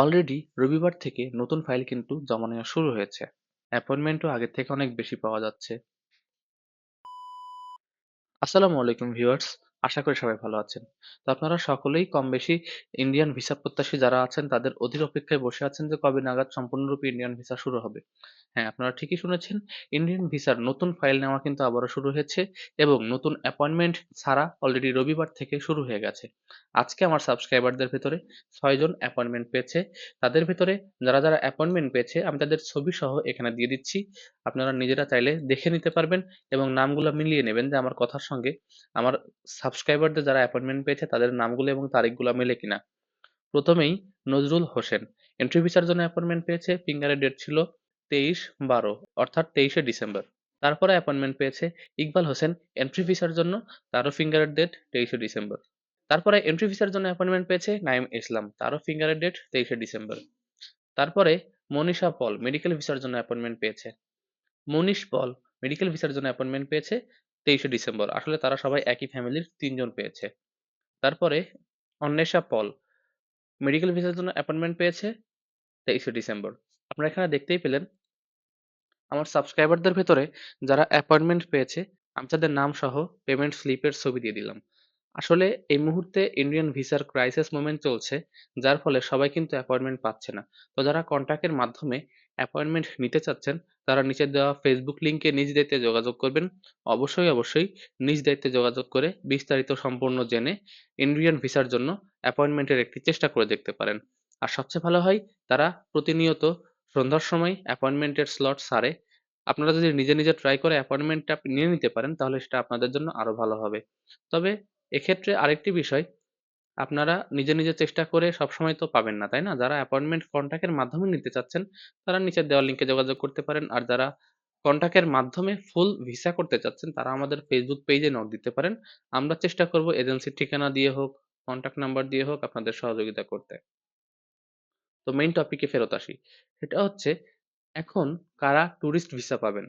Already রবিবার থেকে নতুন ফাইল কিন্তু জমা নেওয়া শুরু হয়েছে। অ্যাপয়েন্টমেন্টও আগের থেকে অনেক বেশি পাওয়া যাচ্ছে। আসসালামু আলাইকুম ভিউয়ার্স আশা করি সবাই ভালো আছেন। তো আপনারা সকলেই কম বেশি ইন্ডিয়ান ভিসা প্রত্যাশী যারা আছেন, তাদের অধীর অপেক্ষায় বসে আছেন যে কবে নাগাদ সম্পূর্ণরূপে ইন্ডিয়ান ভিসা শুরু হবে। হ্যাঁ আপনারা ঠিকই শুনেছেন ইন্ডিয়ান ভিসার নতুন ফাইল নেওয়া কিন্তু আবারও শুরু হয়েছে এবং নতুন অ্যাপয়েন্টমেন্ট ছাড়া অলরেডি রবিবার থেকে শুরু হয়ে গেছে। আজকে আমার সাবস্ক্রাইবারদের ভেতরে ছয়জন অ্যাপয়েন্টমেন্ট পেয়েছে। তাদের ভেতরে যারা যারা অ্যাপয়েন্টমেন্ট পেয়েছে, আমি তাদের ছবি সহ এখানে দিয়ে দিচ্ছি। আপনারা নিজেরা চাইলে দেখে নিতে পারবেন এবং নামগুলো মিলিয়ে নেবেন যে আমার কথার সঙ্গে আমার সাবস্ক্রাইবারদের যারা অ্যাপয়েন্টমেন্ট পেয়েছে, তাদের নামগুলো এবং তারিখগুলো মেলে কিনা। প্রথমেই নজরুল হোসেন এন্ট্রি ভিসার জন্য অ্যাপয়েন্টমেন্ট পেয়েছে ফিঙ্গারের ডেট ছিল তেইশ বারো, অর্থাৎ তেইশে ডিসেম্বর। তারপরে অ্যাপয়েন্টমেন্ট পেয়েছে ইকবাল হোসেন এন্ট্রি ভিসার জন্য তারও ফিঙ্গারের ডেট তেইশে ডিসেম্বর। তারপরে এন্ট্রি ভিসার জন্য অ্যাপয়েন্টমেন্ট পেয়েছে নাইম ইসলাম, তারও ফিঙ্গারের ডেট তেইশে ডিসেম্বর। তারপরে মনীষা পল মেডিকেল ভিসার জন্য অ্যাপয়েন্টমেন্ট পেয়েছে। মনীষ পল মেডিকেল ভিসার জন্য অ্যাপয়েন্টমেন্ট পেয়েছে তেইশে ডিসেম্বর। আসলে তারা সবাই একই ফ্যামিলির তিনজন পেয়েছে। তারপরে অন্বেষা পল মেডিকেল ভিসার জন্য অ্যাপয়েন্টমেন্ট পেয়েছে তেইশে ডিসেম্বর। আপনারা এখানে দেখতেই পেলেন, আমার সাবস্ক্রাইবারদের ভেতরে যারা অ্যাপয়েন্টমেন্ট পেয়েছে, আমি তাদের নাম সহ পেমেন্ট স্লিপের ছবি দিয়ে দিলাম। আসলে এই মুহূর্তে ইন্ডিয়ান ভিসার ক্রাইসিস মোমেন্ট চলছে, যার ফলে সবাই কিন্তু অ্যাপয়েন্টমেন্ট পাচ্ছে না। তো যারা কন্ট্যাক্টের মাধ্যমে অ্যাপয়েন্টমেন্ট নিতে চাচ্ছেন, তারা নিচে দেওয়া ফেসবুক লিঙ্কে নিজ দায়িত্বে যোগাযোগ করবেন। অবশ্যই অবশ্যই নিজ দায়িত্বে যোগাযোগ করে বিস্তারিত সম্পূর্ণ জেনে ইন্ডিয়ান ভিসার জন্য অ্যাপয়েন্টমেন্টের একটি চেষ্টা করে দেখতে পারেন। আর সবচেয়ে ভালো হয়, তারা প্রতিনিয়ত সন্ধ্যার সময় অ্যাপয়েন্টমেন্টের স্লট সারে। আপনারা যদি নিজে নিজে ট্রাই করে অ্যাপয়েন্টমেন্টটা নিয়ে নিতে পারেন, তাহলে সেটা আপনাদের জন্য আরও ভালো হবে। তবে এক্ষেত্রে আরেকটি বিষয় আপনারা নিজে নিজে চেষ্টা করে সবসময় তো পাবেন না, তাই না? যারা অ্যাপয়েন্টমেন্ট কন্ট্যাক্টের মাধ্যমে নিতে চাচ্ছেন, তারা নিচের দেওয়া লিঙ্কে যোগাযোগ করতে পারেন। আর যারা কন্ট্যাক্টের মাধ্যমে ফুল ভিসা করতে চাচ্ছেন, তারা আমাদের ফেসবুক পেজে নক দিতে পারেন। আমরা চেষ্টা করব এজেন্সির ঠিকানা দিয়ে হোক কন্ট্যাক্ট নাম্বার দিয়ে হোক আপনাদের সহযোগিতা করতে। তো মেইন টপিকে ফেরত আসি। সেটা হচ্ছে, এখন কারা ট্যুরিস্ট ভিসা পাবেন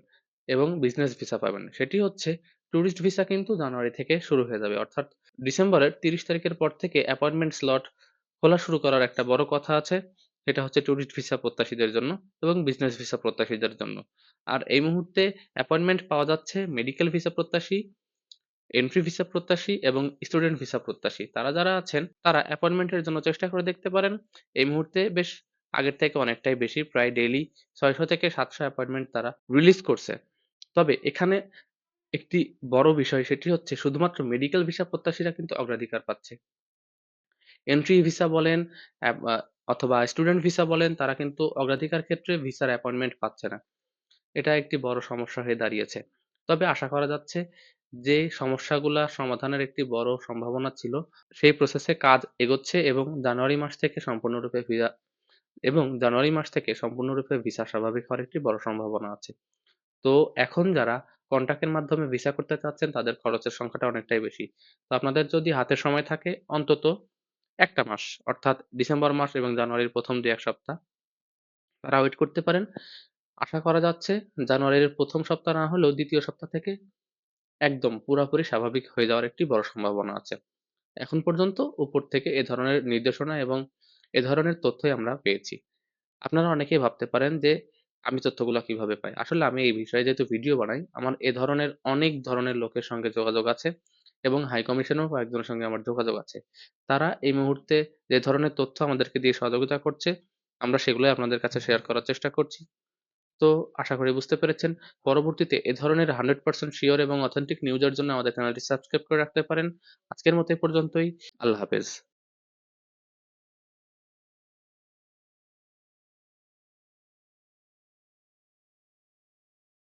এবং বিজনেস ভিসা পাবেন? সেটি হচ্ছে ট্যুরিস্ট ভিসা কিন্তু জানুয়ারি থেকে শুরু হয়ে যাবে। অর্থাৎ ডিসেম্বরের তিরিশ তারিখের পর থেকে অ্যাপয়েন্টমেন্ট স্লট খোলা শুরু করার একটা বড় কথা আছে। এটা হচ্ছে ট্যুরিস্ট ভিসা প্রত্যাশীদের জন্য এবং বিজনেস ভিসা প্রত্যাশীদের জন্য। আর এই মুহূর্তে অ্যাপয়েন্টমেন্ট পাওয়া যাচ্ছে মেডিকেল ভিসা প্রত্যাশী এন্ট্রি ভিসা প্রত্যাশী এবং স্টুডেন্ট ভিসা প্রত্যাশী। তারা যারা আছেন, তারা অ্যাপয়েন্টমেন্টের জন্য চেষ্টা করে দেখতে পারেন। এই মুহূর্তে বেশ আগের থেকে অনেকটাই বেশি, প্রায় ডেইলি ছয়শো থেকে সাতশো অ্যাপয়েন্টমেন্ট তারা রিলিজ করছে। তবে এখানে একটি বড় বিষয় সেটি হচ্ছে শুধুমাত্র মেডিকেল ভিসা প্রত্যাশীরা কিন্তু অগ্রাধিকার পাচ্ছে। এন্ট্রি ভিসা বলেন অথবা স্টুডেন্ট ভিসা বলেন, তারা কিন্তু অগ্রাধিকার ক্ষেত্রে ভিসার অ্যাপয়েন্টমেন্ট পাচ্ছে না। এটা একটি বড় সমস্যা হয়ে দাঁড়িয়েছে। তবে আশা করা যাচ্ছে যে সমস্যাগুলা সমাধানের একটি বড় সম্ভাবনা ছিল, সেই প্রসেসে কাজ এগোচ্ছে এবং জানুয়ারি মাস থেকে সম্পূর্ণরূপে ভিসা এবং জানুয়ারি মাস থেকে সম্পূর্ণরূপে ভিসা স্বাভাবিক হওয়ার একটি বড় সম্ভাবনা আছে। তো এখন যারা কন্ট্যাক্টের মাধ্যমে ভিসা করতে চাচ্ছেন, তাদের খরচের সংখ্যাটা অনেকটাই বেশি। তো আপনাদের যদি হাতে সময় থাকে, অন্তত একটা মাস, অর্থাৎ ডিসেম্বর মাস এবং জানুয়ারির প্রথম দু এক সপ্তাহ তারা ওয়েট করতে পারেন। আশা করা যাচ্ছে জানুয়ারির প্রথম সপ্তাহ না হলেও দ্বিতীয় সপ্তাহ থেকে একদম পুরাপুরি স্বাভাবিক হয়ে যাওয়ার একটি বড় সম্ভাবনা আছে। এখন পর্যন্ত উপর থেকে এ ধরনের নির্দেশনা এবং এ ধরনের তথ্যই আমরা পেয়েছি। আপনারা অনেকেই ভাবতে পারেন যে আমি তথ্যগুলো কীভাবে পাই? আসলে আমি এই বিষয়ে যেহেতু ভিডিও বানাই, আমার এ ধরনের অনেক ধরনের লোকের সঙ্গে যোগাযোগ আছে এবং হাই কমিশনেও কয়েকজনের সঙ্গে আমার যোগাযোগ আছে। তারা এই মুহূর্তে যে ধরনের তথ্য আমাদেরকে দিয়ে সহযোগিতা করছে, আমরা সেগুলোই আপনাদের কাছে শেয়ার করার চেষ্টা করছি। তো আশা করি বুঝতে পেরেছেন। পরবর্তীতে এ ধরনের হান্ড্রেড পার্সেন্ট শিওর এবং অথেন্টিক নিউজের জন্য আমাদের চ্যানেলটি সাবস্ক্রাইব করে রাখতে পারেন। আজকের মতো এ পর্যন্তই। আল্লাহ হাফেজ।